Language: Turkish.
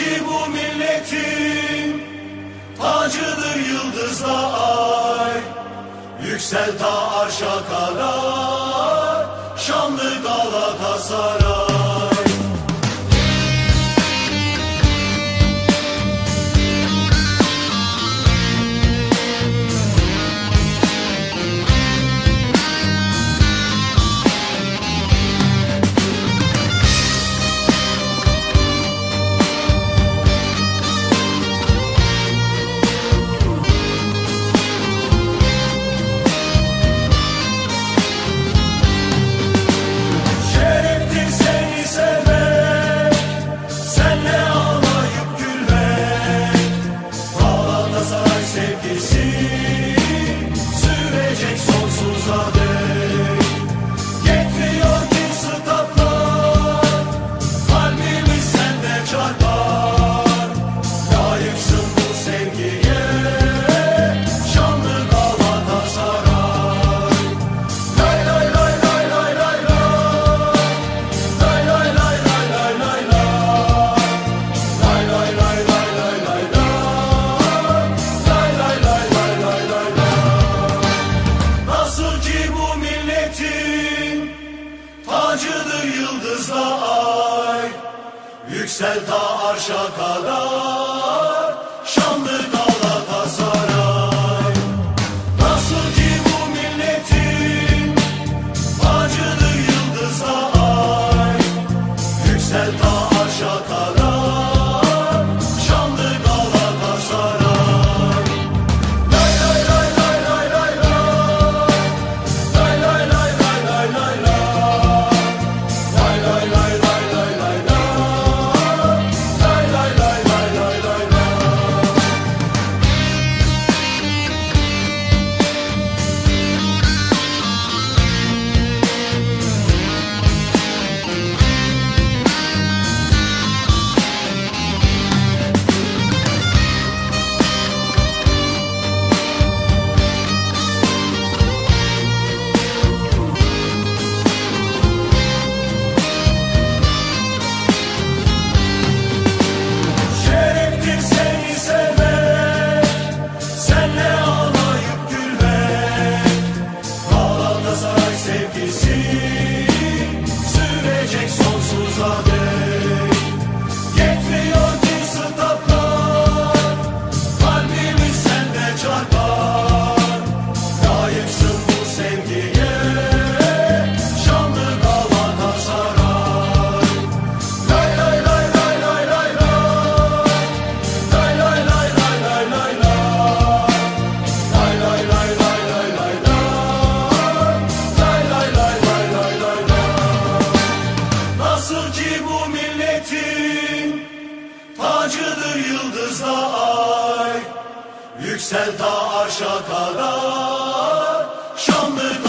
ki bu milletin Tacıdır yıldızla ay. Yüksel ta arşa kadar Şanlı Galatasaray. yüksel ta arşa kadar. see. Yüksel ta aşağı kadar Şam'dır